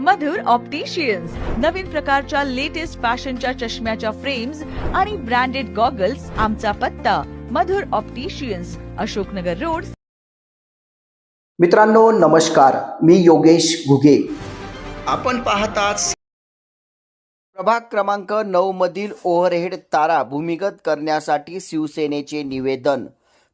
मधुर opticians नवीन प्रकारच्या latest फॅशनच्या चष्म्याच्या फ्रेम्स आणि ब्रँडेड गॉगल्स आमचा पत्ता. Madhur opticians Ashoknagar road. मित्रांनो नमस्कार. मी योगेश घुगे. आपण पाहतात प्रभाग क्रमांक नऊ मधील ओव्हरहेड तारा भूमिगत करण्यासाठी शिवसेनेचे निवेदन.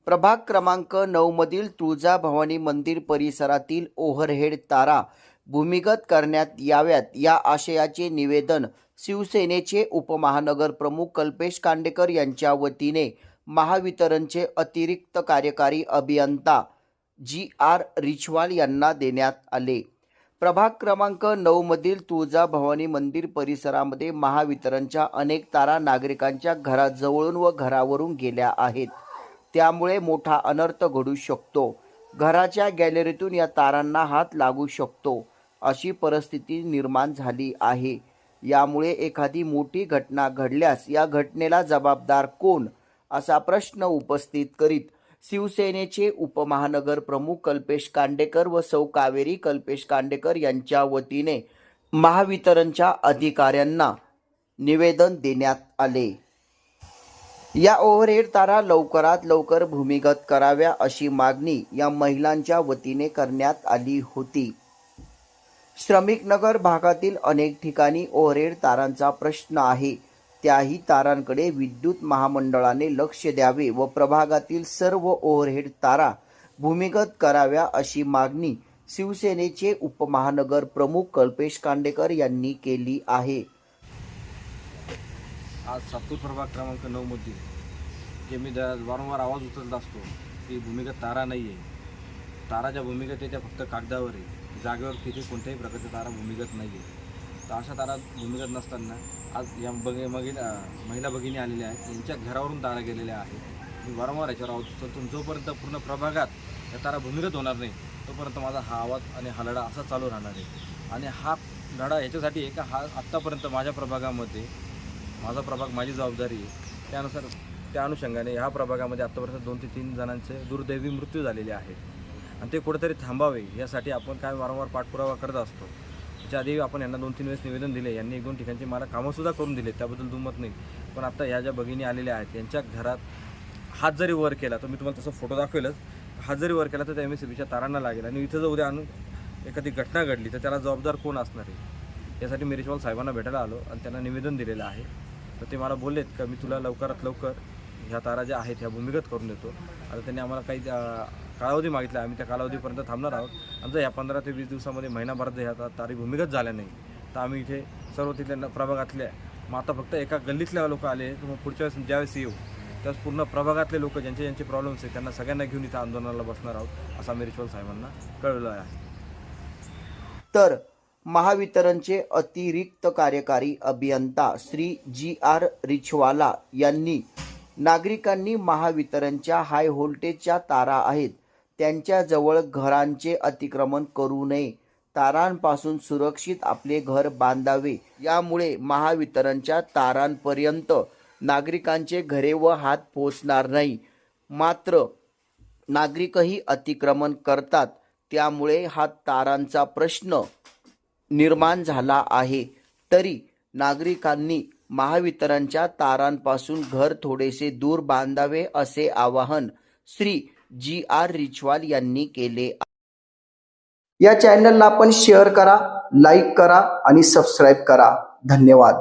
प्रभाग क्रमांक नऊ मधील तुळजाभवानी मंदिर परिसरातील ओव्हरहेड तारा भूमिगत करण्यात याव्यात या आशयाचे निवेदन शिवसेनेचे उपमहानगर प्रमुख कल्पेश कांडेकर यांच्या वतीने महावितरणचे अतिरिक्त कार्यकारी अभियंता जी आर रिछवाल यांना देण्यात आले. प्रभाग क्रमांक नऊ मधील तुळजाभवानी मंदिर परिसरामध्ये महावितरणच्या अनेक तारा नागरिकांच्या घराजवळून व घरावरून गेल्या आहेत. त्यामुळे मोठा अनर्थ घडू शकतो. घराच्या गॅलरीतून या तारांना हात लागू शकतो. अशी परिस्थिती निर्माण झाली आहे. यामुळे एखादी मोठी घटना घडल्यास या घटनेला जबाबदार कोण? असा प्रश्न उपस्थित करीत शिवसेनेचे उपमहानगर प्रमुख कल्पेश कांडेकर व सौ कावेरी कल्पेश कांडेकर यांच्या वतीने महावितरणच्या अधिकाऱ्यांना निवेदन देण्यात आले. या ओव्हरहेड तारा लवकरात लवकर भूमिगत कराव्या अशी मागणी या महिलांच्या वतीने करण्यात आली होती. श्रमिक नगर भागातील अनेक ठिकाणी ओव्हरहेड तारांचा प्रश्न आहे. त्याही तारांकडे विद्युत महामंडळाने लक्ष द्यावे व प्रभागातील सर्व ओव्हरहेड तारा भूमिगत कराव्या अशी मागणी शिवसेनेचे उपमहानगर प्रमुख कल्पेश कांडेकर यांनी केली आहे. आज सातूर प्रभाग क्रमांक नऊमध्ये जे मी वारंवार आवाज उचलत असतो की भूमिगत तारा नाही आहे ताराच्या भूमिगत आहे त्या फक्त कागदावर आहे. जागेवर तिथे कोणत्याही प्रकारच्या तारा भूमिगत नाही आहे तर अशा तारा भूमिगत नसताना आज या बगे मगील महिला भगिनी आलेल्या आहेत. यांच्या घरावरून तारा गेलेल्या आहेत. मी वारंवार याच्यावर आहोत तुम जोपर्यंत पूर्ण प्रभागात या तारा भूमिगत होणार नाही तोपर्यंत माझा हा आवाज आणि हा लढा असा चालू राहणार आहे. आणि हा लढा याच्यासाठी आहे का? हा आत्तापर्यंत माझ्या प्रभागामध्ये माझा प्रभाग माझी जबाबदारी आहे. त्यानुसार त्या अनुषंगाने ह्या प्रभागामध्ये आत्तापर्यंत दोन ते तीन जणांचे दुर्दैवी मृत्यू झालेले आहेत. आणि ते कुठेतरी थांबावे यासाठी आपण काय वारंवार पाठपुरावा करत असतो. त्याच्या आधी आपण यांना दोन तीन वेळेस निवेदन दिले यांनी एक दोन ठिकाणचे मला कामंसुद्धा करून दिले त्याबद्दल दुमत नाही. पण आता ह्या ज्या भगिनी आलेल्या आहेत त्यांच्या घरात हात जरी वर केला तर मी तुम्हाला तसं फोटो दाखवेलच. हात जरी वर केला तर त्या एम एस सी बीच्या तारांना लागेल आणि इथं जर उद्या आणून एखादी घटना घडली तर त्याला जबाबदार कोण असणार आहे? यासाठी मी रिचवाल साहेबांना भेटायला आलो आणि त्यांना निवेदन दिलेलं आहे. तर ते मला बोललेत का मी तुला लवकरात लवकर ह्या तारा ज्या आहेत ह्या भूमिगत करून देतो. आता त्यांनी आम्हाला काही कालावधी मागितला. आम्ही त्या कालावधीपर्यंत थांबणार आहोत. आमचं जर पंधरा ते वीस दिवसामध्ये महिनाभरात ह्या तारीख तारी भूमिगत झाल्या नाही. तर आम्ही इथे सर्व तिथल्या न- प्रभागातल्या मग आता फक्त एका गल्लीतल्या लोक आले. तर मग पुढच्या वेळेस ज्यावेळेस येऊ त्यावेळेस पूर्ण प्रभागातले लोक ज्यांचे ज्यांचे प्रॉब्लेम्स आहेत त्यांना सगळ्यांना घेऊन इथं आंदोलनाला बसणार आहोत असं आम्ही रिच्युअल साहेबांना कळवलं आहे. तर महावितरणचे अतिरिक्त कार्यकारी अभियंता श्री जी आर रिछवाला यांनी नागरिकांनी महावितरणच्या हाय व्होल्टेजच्या तारा आहेत त्यांच्याजवळ घरांचे अतिक्रमण करू नये. तारांपासून सुरक्षित आपले घर बांधावे. यामुळे महावितरणच्या तारांपर्यंत नागरिकांचे घरे व हात पोचणार नाही. मात्र नागरिकही अतिक्रमण करतात. त्यामुळे हा तारांचा प्रश्न निर्माण झाला आहे. तरी नागरिकांनी महावितरणच्या तारांपासून घर थोडेसे दूर बांधावे असे आवाहन श्री जी आर रिचवाल यांनी केले या चॅनलला आपण शेअर करा लाईक करा आणि सबस्क्राईब करा. धन्यवाद.